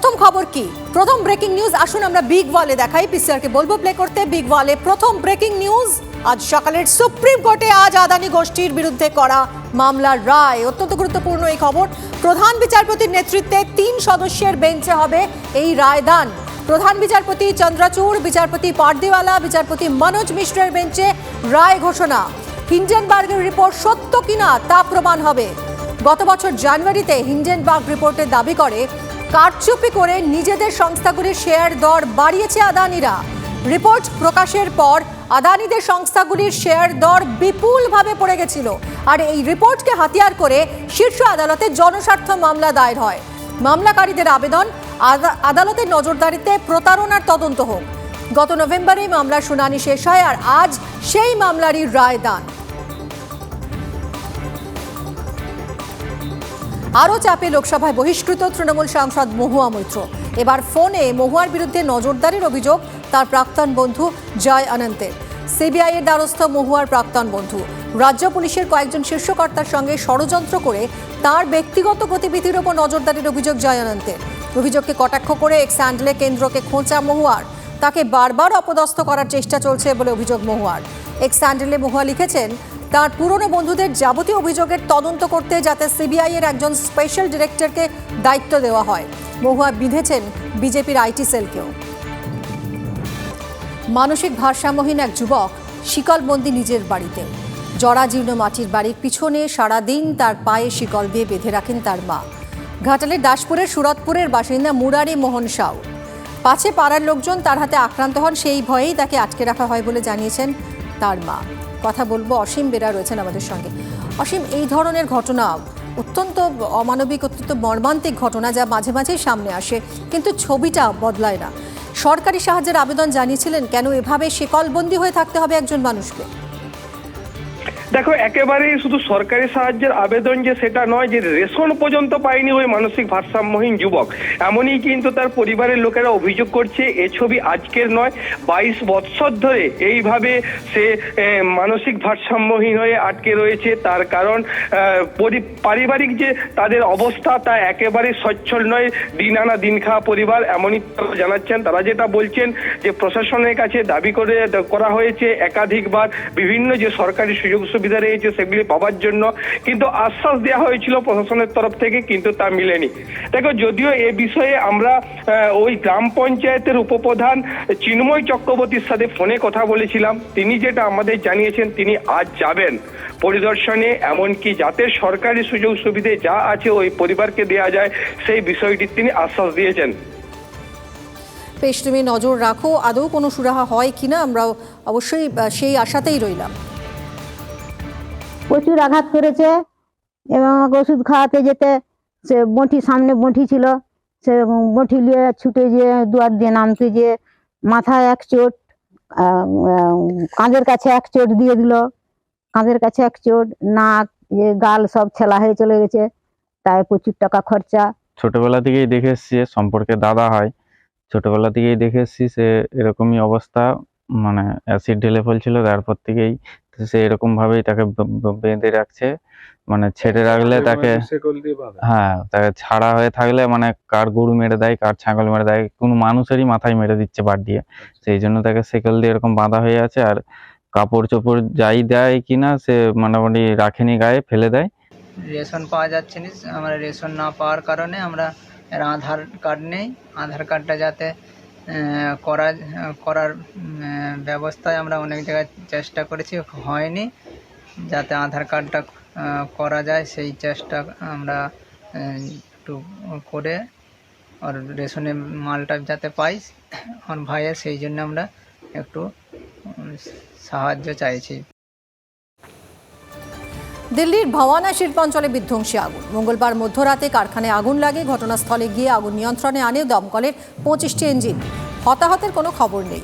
প্রথম খবর কি? প্রথম ব্রেকিং নিউজ আসুন আমরা বিগ ওয়ালে দেখাই। পিসিআরকে বলব প্লে করতে। বিগ ওয়ালে প্রথম ব্রেকিং নিউজ আজ সকালের সুপ্রিম কোর্টে আজ আদানি গোষ্ঠীর বিরুদ্ধে করা মামলার রায়। অত্যন্ত গুরুত্বপূর্ণ এই খবর। প্রধান বিচারপতির নেতৃত্বে তিন সদস্যের বেঞ্চে হবে এই রায়দান। প্রধান বিচারপতি চন্দ্রচূড়, বিচারপতি পারদিওয়ালা, বিচারপতি মনোজ মিশ্রের বেঞ্চে রায় ঘোষণা। হিন্ডেনবার্গের রিপোর্ট সত্য কিনা তা প্রমাণ হবে। গত বছর জানুয়ারিতে হিন্ডেনবার্গ রিপোর্টে দাবি করে কারচুপি করে নিজেদের সংস্থাগুলির শেয়ার দর বাড়িয়েছে আদানিরা। রিপোর্ট প্রকাশের পর আদানিদের সংস্থাগুলির শেয়ার দর বিপুলভাবে পড়ে গেছিল। আর এই রিপোর্টকে হাতিয়ার করে শীর্ষ আদালতে জনস্বার্থ মামলা দায়ের হয়। মামলাকারীদের আবেদন আদা- আদালতের নজরদারিতে প্রতারণার তদন্ত হোক। গত নভেম্বরেই মামলার শুনানি শেষ হয় আর আজ সেই মামলারই রায় দান আরও চাপে লোকসভায় বহিষ্কৃত তৃণমূল সাংসদ মহুয়া মৈত্র। এবার ফোনে মহুয়ার বিরুদ্ধে নজরদারির অভিযোগ তার প্রাক্তন বন্ধু জয় অনন্তের সিবিআই এর দ্বারস্থ মহুয়ার প্রাক্তন বন্ধু। রাজ্য পুলিশের কয়েকজন শীর্ষকর্তার সঙ্গে ষড়যন্ত্র করে তার ব্যক্তিগত গতিবিধির ওপর নজরদারির অভিযোগ জয় অনন্তের অভিযোগকে কটাক্ষ করে এক্স হ্যান্ডলে কেন্দ্রকে খোঁচা মহুয়ার। তাকে বারবার অপদস্থ করার চেষ্টা চলছে বলে অভিযোগ মহুয়ার। এক্স হ্যান্ডেলে মহুয়া লিখেছেন তার পুরনো বন্ধুদের যাবতীয় অভিযোগের তদন্ত করতে যাতে সিবিআই এর একজন স্পেশাল ডিরেক্টরকে দায়িত্ব দেওয়া হয়। মহুয়া বিধেছেন বিজেপির আইটি সেলকেও। মানসিক ভারসাম্যহীন এক যুবক শিকলবন্দি নিজের বাড়িতে। জরাজীর্ণ মাটির বাড়ির পিছনে সারাদিন তার পায়ে শিকল দিয়ে বেঁধে রাখেন তার মা। ঘাটালের দাসপুরের সুরতপুরের বাসিন্দা মুরারি মোহন সাউ। পাছে পাড়ার লোকজন তার হাতে আক্রান্ত হন, সেই ভয়েই তাকে আটকে রাখা হয় বলে জানিয়েছেন তার মা। কথা বলব। অসীম বেরা রয়েছেন আমাদের সঙ্গে। অসীম, এই ধরনের ঘটনা অত্যন্ত অমানবিক, অত্যন্ত মর্মান্তিক ঘটনা যা মাঝে মাঝেই সামনে আসে, কিন্তু ছবিটা বদলায় না। সরকারি সাহায্যের আবেদন জানিয়েছিলেন, কেন এভাবে শিকলবন্দি হয়ে থাকতে হবে একজন মানুষকে? দেখো, একেবারেই শুধু সরকারি সাহায্যের আবেদন যে সেটা নয়, যে রেশন পর্যন্ত পায়নি ওই মানসিক ভারসাম্যহীন যুবক। এমনই কিন্তু তার পরিবারের লোকেরা অভিযোগ করছে, এ ছবি আজকের নয়, বাইশ বৎসর ধরে এইভাবে সে মানসিক ভারসাম্যহীন হয়ে আটকে রয়েছে। তার কারণ পরি- পারিবারিক যে তাদের অবস্থা, তা একেবারে সচ্ছল নয়। দিন আনা দিন খাওয়া পরিবার, এমনই জানাচ্ছেন। তারা যেটা বলছেন যে প্রশাসনের কাছে দাবি করে করা হয়েছে, একাধিকবার বিভিন্ন যে সরকারি সুযোগ সুবিধা রয়েছে সেগুলি পাওয়ার জন্য। কিন্তু আশ্বাস দেওয়া হয়েছিল প্রশাসনের তরফ থেকে, কিন্তু তা মিলেনি। দেখো, যদিও এ বিষয়ে আমরা ওই গ্রাম পঞ্চায়েতের উপপ্রধান চিন্ময় চক্রবর্তীর সাথে ফোনে কথা বলেছিলাম। তিনি যেটা আমাদের জানিয়েছেন, তিনি আজ যাবেন পরিদর্শনে। এমনকি যাতে সরকারি সুযোগ সুবিধে যা আছে ওই পরিবারকে দেওয়া যায়, সেই বিষয়টি তিনি আশ্বাস দিয়েছেন। বেশ, তুমি নজর রাখো, আদৌ কোনো সুরাহা হয় কিনা, আমরাও অবশ্যই সেই আশাতেই রইলাম। প্রচুর আঘাত করেছে এবং আমাকে ওষুধ খাওয়াতে যেতে, সে বঁটি সামনে বঁটি ছিল। সে বঁটি নিয়ে ছুটে যেয়ে দুয়ার দিয়ে নামতে যেয়ে মাথায় এক চোট কাঁধের কাছে এক চোট দিয়ে দিল। কাঁধের কাছে এক চোট, নাক গাল সব ছেলা হয়ে চলে গেছে। তাই প্রচুর টাকা খরচা। ছোটবেলা থেকেই দেখে এসছি সম্পর্কে দাদা হয়। ছোটবেলা থেকেই দেখে এসছি সে এরকমই অবস্থা মানে অ্যাসিড ঢেলে ফেলছিল, তারপর থেকেই সে এরকম ভাবেই তাকে বেঁধে রাখছে। মানে ছেড়ে রাখলে তাকে হ্যাঁ তাকে ছাড়া হয়ে থাকলে মানে কার গরু মেরে দেয় কার ছাগল মেরে দেয় কোনো মানুষেরই মাথায় মেরে দিচ্ছে বাদ দিয়ে। সেই জন্য তাকে সেকেল দিয়ে এরকম বাঁধা হয়ে আছে আর কাপড় চোপড় যাই দেয় কিনা সে মোটামুটি রাখেনি গায়ে ফেলে দেয়। রেশন পাওয়া যাচ্ছে না আমরা রেশন না পাওয়ার কারণে আমরা এর আধার কার্ড নেই। আধার কার্ডটা যাতে করা, করার ব্যবস্থায় আমরা অনেক জায়গায় চেষ্টা করেছি, হয়নি। যাতে আধার কার্ডটা করা যায়, সেই চেষ্টা আমরা একটু করে আর রেশনের মালটা যাতে পাই আমার ভাইয়ের, সেই জন্য আমরা একটু সাহায্য চাইছি। দিল্লির ভাওয়ানা শিল্পাঞ্চলে বিধ্বংসী আগুন। মঙ্গলবার মধ্যরাতে কারখানায় আগুন লাগে, ঘটনাস্থলে গিয়ে আগুন নিয়ন্ত্রণে আনে দমকলের পঁচিশটি ইঞ্জিন। হতাহতের কোনো খবর নেই।